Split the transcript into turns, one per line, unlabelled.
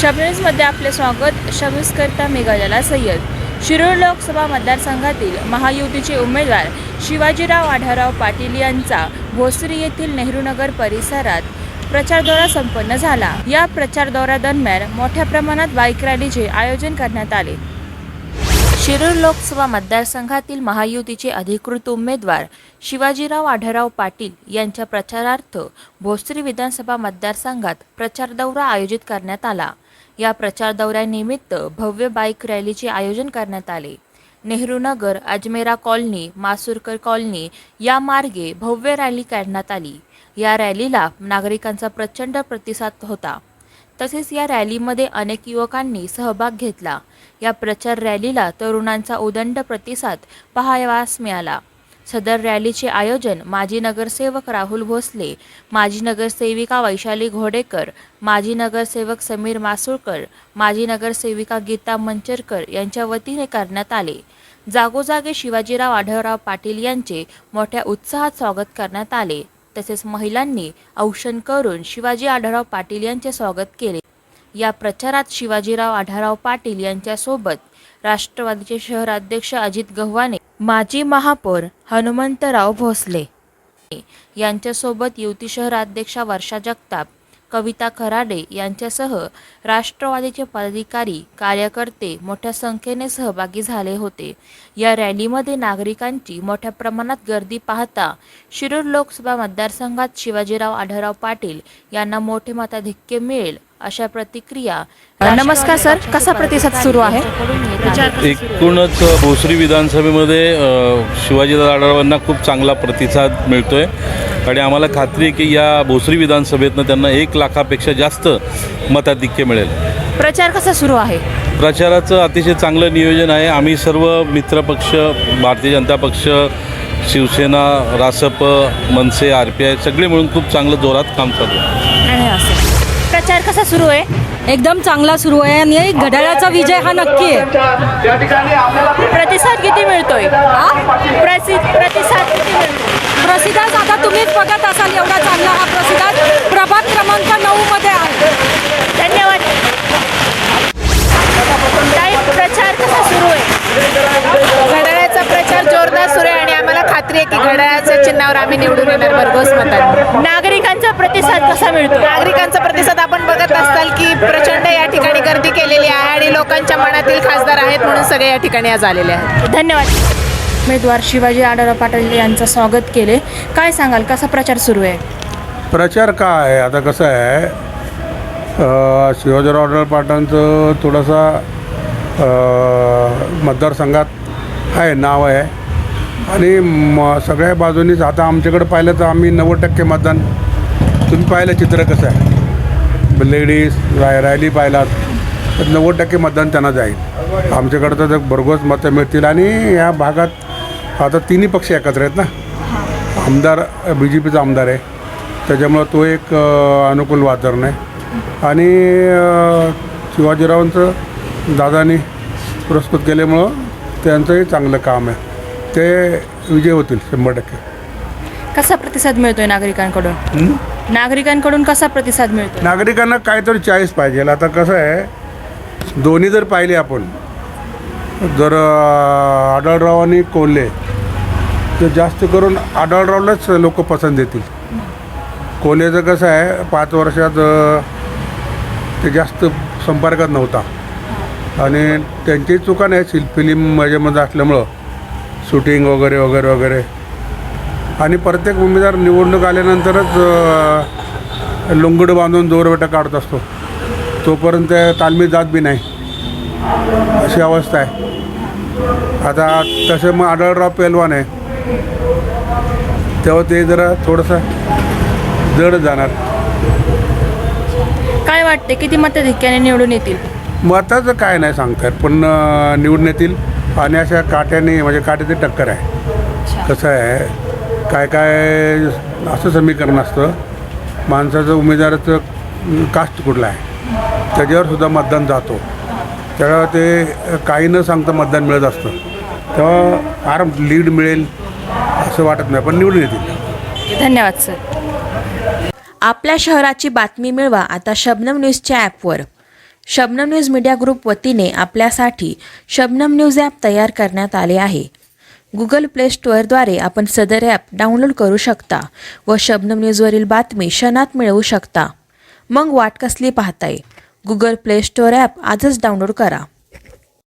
शबनीजमध्ये आपले स्वागत. शबनीजकरता मेघाजला सय्यद. शिरूर लोकसभा मतदारसंघातील महायुतीचे उमेदवार शिवाजीराव आढाराव पाटील यांचा भोसरी येथील नेहरूनगर परिसरात प्रचार दौरा संपन्न झाला. या प्रचार दौऱ्यादरम्यान मोठ्या प्रमाणात बाईक रॅलीचे आयोजन करण्यात आले. शिरूर लोकसभा मतदारसंघातील महायुतीचे अधिकृत उमेदवार शिवाजीराव आढराव पाटील यांच्या प्रचारार्थ भोसरी विधानसभा मतदारसंघात प्रचार दौरा आयोजित करण्यात आला. या प्रचार दौऱ्यानिमित्त भव्य बाईक रॅलीचे आयोजन करण्यात आले. नेहरू नगर अजमेरा कॉलनी मासुरकर कॉलनी या मार्गे भव्य रॅली काढण्यात आली. या रॅलीला नागरिकांचा प्रचंड प्रतिसाद होता. तसेच या रॅलीमध्ये अनेक युवकांनी सहभाग घेतला. या प्रचार रॅलीला तरुणांचा उदंड प्रतिसाद पहावास मिळाला. सदर रॅलीचे आयोजन माजी नगरसेवक राहुल भोसले माजी नगरसेविका वैशाली घोडेकर माजी नगरसेवक समीर मासुळकर माजी नगरसेविका गीता मंचरकर यांच्या वतीने करण्यात आले. जागोजागी शिवाजीराव आढळराव पाटील यांचे मोठ्या उत्साहात स्वागत करण्यात आले. तसेच महिलांनी औषण करून शिवाजी आढळराव पाटील यांचे स्वागत केले. या प्रचारात शिवाजीराव आढळराव पाटील यांच्यासोबत राष्ट्रवादीचे शहराध्यक्ष अजित गव्हाणे माजी महापौर हनुमंतराव भोसले यांच्यासोबत युती शहराध्यक्षा वर्षा जगताप कविता खराडे यांच्यासह राष्ट्रवादीचे पदाधिकारी कार्यकर्ते मोठ्या संख्येने सहभागी झाले होते. या रॅलीमध्ये नागरिकांची मोठ्या प्रमाणात गर्दी पाहता शिरूर लोकसभा मतदारसंघात शिवाजीराव आढळराव पाटील यांना मोठे मताधिक्य मिळेल अशा प्रतिक्रिया नमस्कार सर कसा प्रतिसाद सुरू आहे?
एकूणच भोसरी विधानसभेमध्ये अ, शिवाजीदादा आढळरावांना खूप चांगला प्रतिसाद मिळतो आहे आणि आम्हाला खात्री आहे की या भोसरी विधानसभेतनं त्यांना एक लाखापेक्षा जास्त मताधिक्य मिळेल.
प्रचार कसा सुरू आहे?
प्रचाराचं अतिशय चांगलं नियोजन आहे. आम्ही सर्व मित्रपक्ष Bharatiya Janata Paksha Shivsena Rasap Manse R P I सगळे मिळून खूप चांगलं जोरात काम चालू आहे.
प्रचार कसा सुरू आहे?
एकदम चांगला सुरू आहे आणि घड्याळाचा विजय हा नक्की आहे.
प्रतिसाद किती मिळतोय? प्रसि- प्रतिसाद किती मिळतोय
प्रसिद्धात आता तुम्हीच बघत असाल एवढा चांगला हा प्रसिद्धात प्रभाग क्रमांक नऊ मध्ये आहे.
धन्यवाद. प्रचार कसा सुरू आहे?
घड्याळाचा प्रचार जोरदार सुरू आहे आणि आम्हाला खात्री आहे की घड्याळाच्या चिन्हावर आम्ही निवडून येणार भरघोस मतात
नागरिकांचा प्रतिसाद कसा मिळतो
नागरिकांचा प्रतिसाद आपण बघत असताल की प्रचंड या ठिकाणी गर्दी केलेली आहे आणि लोकांच्या मनातील खासदार आहेत म्हणून सगळे या ठिकाणी आज आलेले आहेत.
धन्यवाद. उमेदवार शिवाजी आढळराव पाटील यांचं स्वागत केले. काय सांगाल? कसा प्रचार सुरू आहे?
प्रचार काय आहे? आता कसं आहे शिवाजीराव आढळ पाटांचं थोडासा मतदारसंघात आहे नाव आहे. आणि म सगळ्या बाजूनीच आता आमच्याकडे पाहिलं तर आम्ही नव्वद टक्के मतदान. तुम्ही पाहिलं चित्र कसं आहे? लेडीज राय रॅली पाहिलात तर नव्वद टक्के मतदान त्यांना जाईल. आमच्याकडं तर भरघोस मतं मिळतील. आणि या भागात आता तिन्ही पक्ष एकत्र आहेत ना? आमदार बी जे पीचा आमदार आहे. त्याच्यामुळं तो एक अनुकूल वातावरण आहे. आणि शिवाजीरावांचं दादानी पुरस्कृत केल्यामुळं त्यांचंही चांगलं काम आहे. ते विजय होतील शंभर टक्के.
कसा प्रतिसाद मिळतोय नागरिकांकडून? नागरिकांकडून कसा प्रतिसाद मिळतो
नागरिकांना काहीतरी चॉईस पाहिजे. आता कसं आहे दोन्ही जर पाहिले आपण जर अ, आढळराव आणि कोल्हे तर जास्त करून आढळरावलाच लोक पसंत देतील. कोल्हेचं कसं आहे पाच वर्षात ते जास्त संपर्कात नव्हता. आणि त्यांची चुका नाही फिल्म माझ्यामध्ये असल्यामुळं. शूटिंग वगैरे वगैरे वगैरे. आणि प्रत्येक उमेदवार निवडणूक आल्यानंतरच लुंगड बांधून दोरवेटा काढत असतो. तोपर्यंत तालमी जात बी नाही. अशी अवस्था आहे. आता तसं मग आढळराव पेलवान आहे. तेव्हा ते जरा थोडंसं जड जाणार.
काय वाटते किती मताधिक्याने निवडून येतील?
मताचं काय नाही सांगता येत पण अं, निवडून येतील आणि अशा काट्याने म्हणजे काट्याची टक्कर आहे. कसं आहे काय काय असं समीकरण असतं माणसाचं उमेदवाराचं अं, कास्ट कुठलं आहे? त्याच्यावर सुद्धा मतदान जातो. त्यामुळे ते काही न सांगता मतदान मिळत असतं. तेव्हा फार लीड मिळेल असं वाटत नाही. पण निवडून येतील.
धन्यवाद सर. आपल्या शहराची बातमी मिळवा आता शबनम न्यूजच्या ॲपवर. शबनम न्यूज मीडिया ग्रुप वतीने आपल्यासाठी शबनम न्यूज ॲप तयार करण्यात आले आहे. गुगल प्ले स्टोअरद्वारे आपण सदर ॲप डाउनलोड करू शकता व शबनम न्यूजवरील बातमी क्षणात मिळवू शकता. मग वाट कसली पाहताय? गुगल प्ले स्टोअर ॲप आजच डाउनलोड करा.